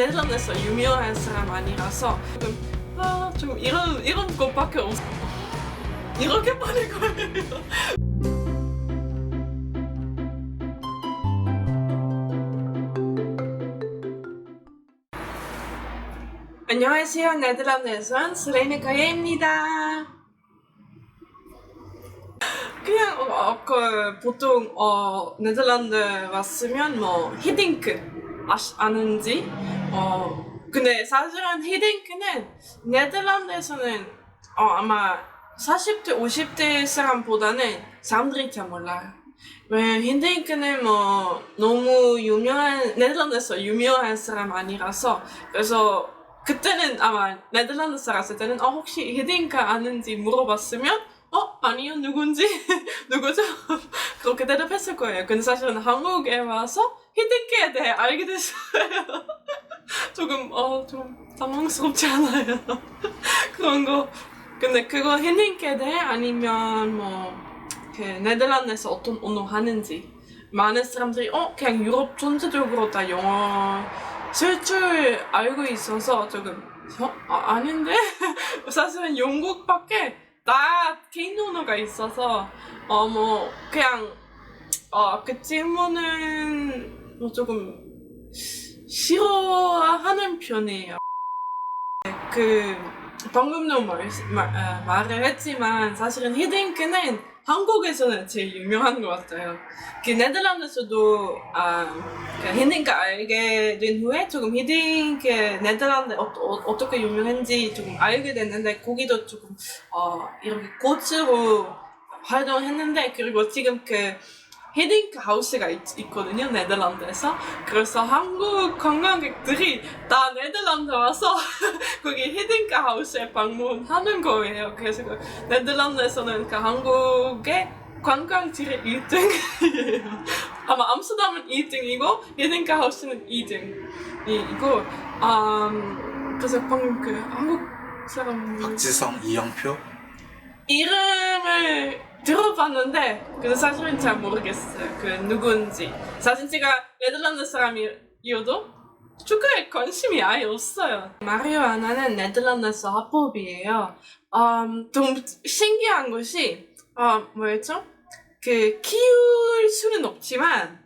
네덜란드에서 유명한 사람 아니라서 조금 아, 좀 이런 이런 것밖에 없. 이렇게 빠를 거예요. 안녕하세요. 스레네 가예입니다. 그냥 어, 어, 그 보통 어, 네덜란드 왔으면 뭐 히딩크 아시, 아는지 어 근데 사실은 히딩크는 네덜란드에서는 어, 아마 40대 50대 사람보다는 사람들이 잘 몰라요. 왜냐면 히딩크는 뭐 너무 유명한 네덜란드에서 유명한 사람 아니라서 그래서 그때는 아마 네덜란드 살았을 때는 어 혹시 히딩크 아는지 물어봤으면 어 아니요 누군지 누구죠 그렇게 대답했을 거예요. 근데 사실은 한국에 와서 히딩크에 대해 알게 됐어요. 조금 어 좀 당황스럽지 않아요. 그런 거. 근데 그거 대해 아니면 뭐그 네덜란드에서 어떤 언어 하는지 많은 사람들이 어 그냥 유럽 전체적으로 다 영어 쓸 줄 알고 있어서 조금 어? 아, 아닌데 사실은 영국밖에 다 개인 언어가 있어서 어 뭐 그냥 어그 질문은 뭐 조금 싫어하는 편이에요. 그 방금도 말, 말, 아, 말을 했지만 사실은 히딩크는 한국에서는 제일 유명한 것 같아요. 그 네덜란드에서도 아, 그 히딩크 알게 된 후에 조금 히딩크 네덜란드 어, 어, 떻게 유명한지 조금 알게 됐는데 거기도 조금 어, 이렇게 코치로 활동했는데 그리고 지금 그 헤딩크 하우스가 있, 있거든요 네덜란드에서. 그래서 한국 관광객들이 다 네덜란드 와서 거기 헤딩크 하우스에 방문하는 거예요. 그래서 그 네덜란드에서는 그 한국의 관광지의 1등이에요 아마 암스테르담은 2등이고 헤딩크 하우스는 2등이고 음, 그래서 방금 그 한국 사람 박지성, 이영표? 이름을 들어봤는데 근데 사실은 잘 모르겠어요. 그 누군지. 사실 제가 네덜란드 사람이어도 축구에 관심이 아예 없어요. 마리오 하나는 네덜란드에서 합법이에요. 음, 좀 신기한 것이 어, 뭐였죠? 그 키울 수는 없지만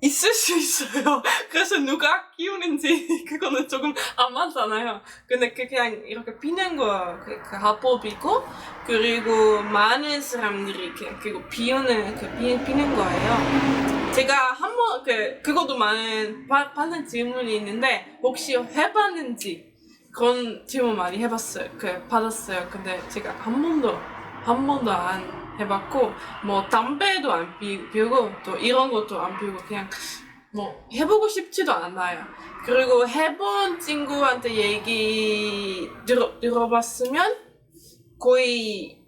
있을 수 있어요. 그래서 누가 키우는지 그거는 조금 안 맞잖아요. 근데 그 그냥 이렇게 피는 거 그, 그 합법이고 그리고 많은 사람들이 그냥 그거 비우는 그 피, 피는 거예요. 제가 한번 그 그것도 많은 바, 받는 질문이 있는데 혹시 해봤는지 그런 질문 많이 해봤어요. 그 받았어요. 근데 제가 한 번도 한 번도 안 해봤고 뭐 담배도 안 피, 피우고 또 이런 것도 안 피우고 그냥 뭐 해보고 싶지도 않아요. 그리고 해본 친구한테 얘기 들어, 들어봤으면 거의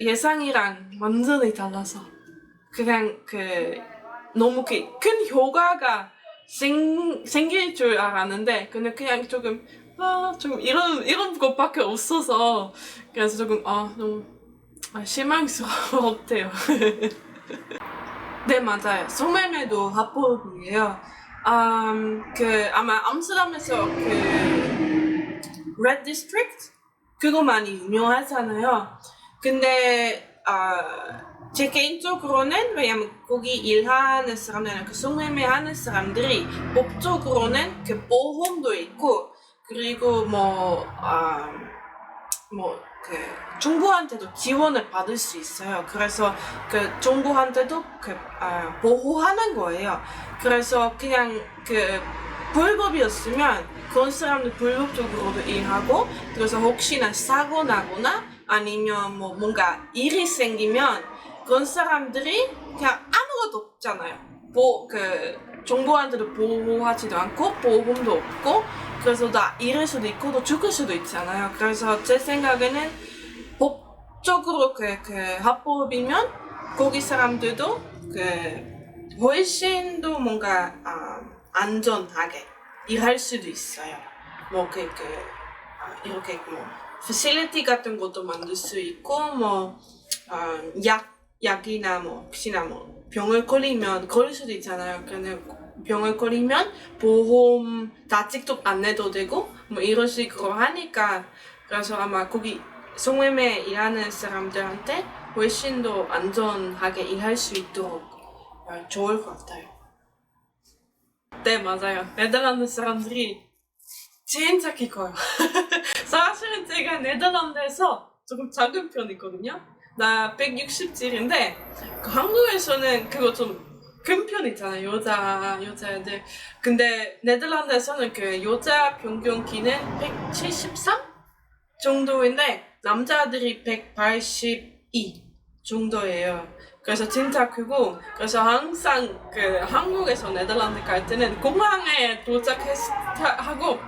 예상이랑 완전히 달라서 그냥 그 너무 그 큰 효과가 생, 생길 줄 알았는데 근데 그냥 조금 아, 좀 이런 이런 것밖에 없어서 그래서 조금 아 너무 아, 실망스럽대요. 네 맞아요. 소매매도 합법이에요. 음, 그 아마 암스테르담에서 그 Red District 그거 많이 유명하잖아요. 근데 아, 제 개인적으로는 왜냐면 거기 일하는 사람들은 그 소매매 하는 사람들이 법적으로는 그 보험도 있고 그리고 뭐 아, 뭐 그 정부한테도 지원을 받을 수 있어요. 그래서 그 정부한테도 그 아, 보호하는 거예요. 그래서 그냥 그 불법이었으면 그런 사람들 불법적으로도 일하고 그래서 혹시나 사고 나거나 아니면 뭐 뭔가 일이 생기면 그런 사람들이 그냥 아무것도 없잖아요. 보, 그 정부한테도 보호하지도 않고 보험도 없고 그래서 나 잃을 수도 있고 또 죽을 수도 있잖아요. 그래서 제 생각에는 법적으로 그, 그 합법이면 거기 사람들도 그 훨씬 더 뭔가 아, 안전하게 일할 수도 있어요. 뭐 그 그, 아, 이렇게 뭐 facility 같은 것도 만들 수 있고 뭐약 약이나 뭐 혹시나 뭐 병을 걸리면 걸릴 수도 있잖아요. 그냥 병을 걸리면 보험 다 직접 안 내도 되고 뭐 이런 식으로 하니까 그래서 아마 거기 송외매 일하는 사람들한테 훨씬 더 안전하게 일할 수 있도록 어, 좋을 것 같아요. 네 맞아요. 네덜란드 사람들이 진짜 키 커요. 사실은 제가 네덜란드에서 조금 작은 편이거든요. 나 160찔인데 그 한국에서는 그거 좀 큰 편이잖아요. 여자 여자애들. 근데 네덜란드에서는 그 여자 평균 키는 173 정도인데 남자들이 182 정도예요. 그래서 진짜 크고 그래서 항상 그 한국에서 네덜란드 갈 때는 공항에 도착하고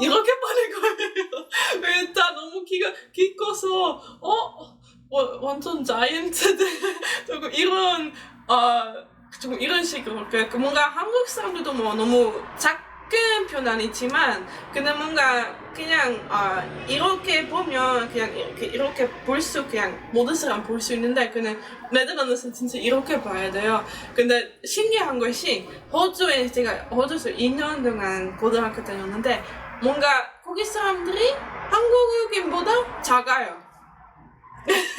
이렇게 빠는 거예요. 왜다 너무 키가 키 커서 어 와- 완전 자이언트들 이런 어 조금 이런 식으로 그, 그 뭔가 한국 사람들도 뭐 너무 작은 편 아니지만 근데 뭔가 그냥 아 이렇게 보면 그냥 이렇게 이렇게 볼 수 그냥 모든 사람 볼 수 있는데 그냥 네덜란드에서 진짜 이렇게 봐야 돼요. 근데 신기한 것이 호주에 제가 호주에서 2년 동안 고등학교 다녔는데 뭔가 거기 사람들이 한국인보다 작아요.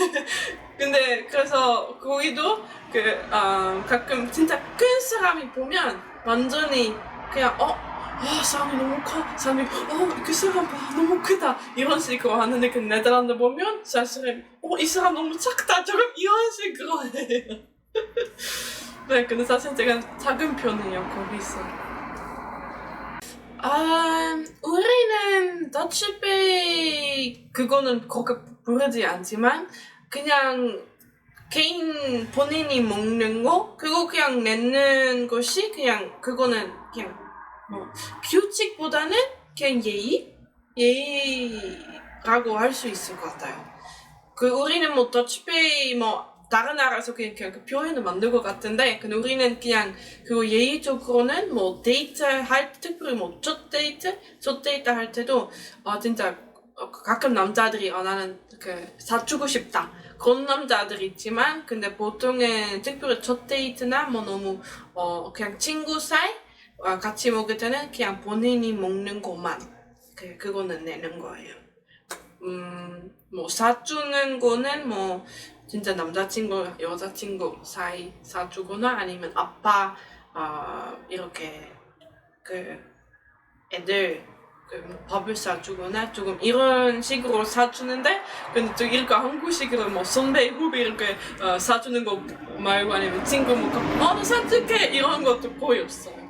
근데 그래서 거기도 그 어, 가끔 진짜 큰 사람이 보면 완전히 그냥 어. 아, 사람이 너무 커. 사람이, 어, 그 사람 봐. 너무 크다. 이런 식으로 하는데, 그 네덜란드 보면, 사실은, 어, 이 사람 너무 작다. 조금 이런 식으로 해요. 네, 근데 사실 제가 작은 편이에요, 거기서. 아, 우리는 더치페이 그거는 그렇게 부르지 않지만 그냥 개인 본인이 먹는 거 그거 그냥 내는 것이 그냥 그거는 그냥 뭐 규칙보다는 그냥 예의 예의라고 할 수 있을 것 같아요. 그 우리는 뭐 더치페이 뭐 다른 나라에서 그냥, 그냥 그 표현을 만들 것 같은데 근데 우리는 그냥 그 예의적으로는 뭐 데이트 할 특별히 뭐첫 데이트? 첫 데이트 할 때도 아 진짜 어, 가끔 남자들이 아 나는 그 사주고 싶다. 그런 남자들 있지만 근데 보통은 특별히 첫 데이트나 뭐 너무 어 그냥 친구 사이 어, 같이 먹을 때는 그냥 본인이 먹는 것만. 그 그거는 내는 거예요. 음, 뭐 사주는 거는 뭐 진짜 남자친구, 여자친구 사이 사주거나 아니면 아빠 어, 이렇게 그 애들 그 밥을 사주거나 조금 이런 식으로 사주는데 근데 또 이렇게 한국식으로 뭐 선배 후배 이렇게 어, 사주는 거 말고 아니면 친구 뭐 어, 나 사줄게 이런 것도 거의 없어요.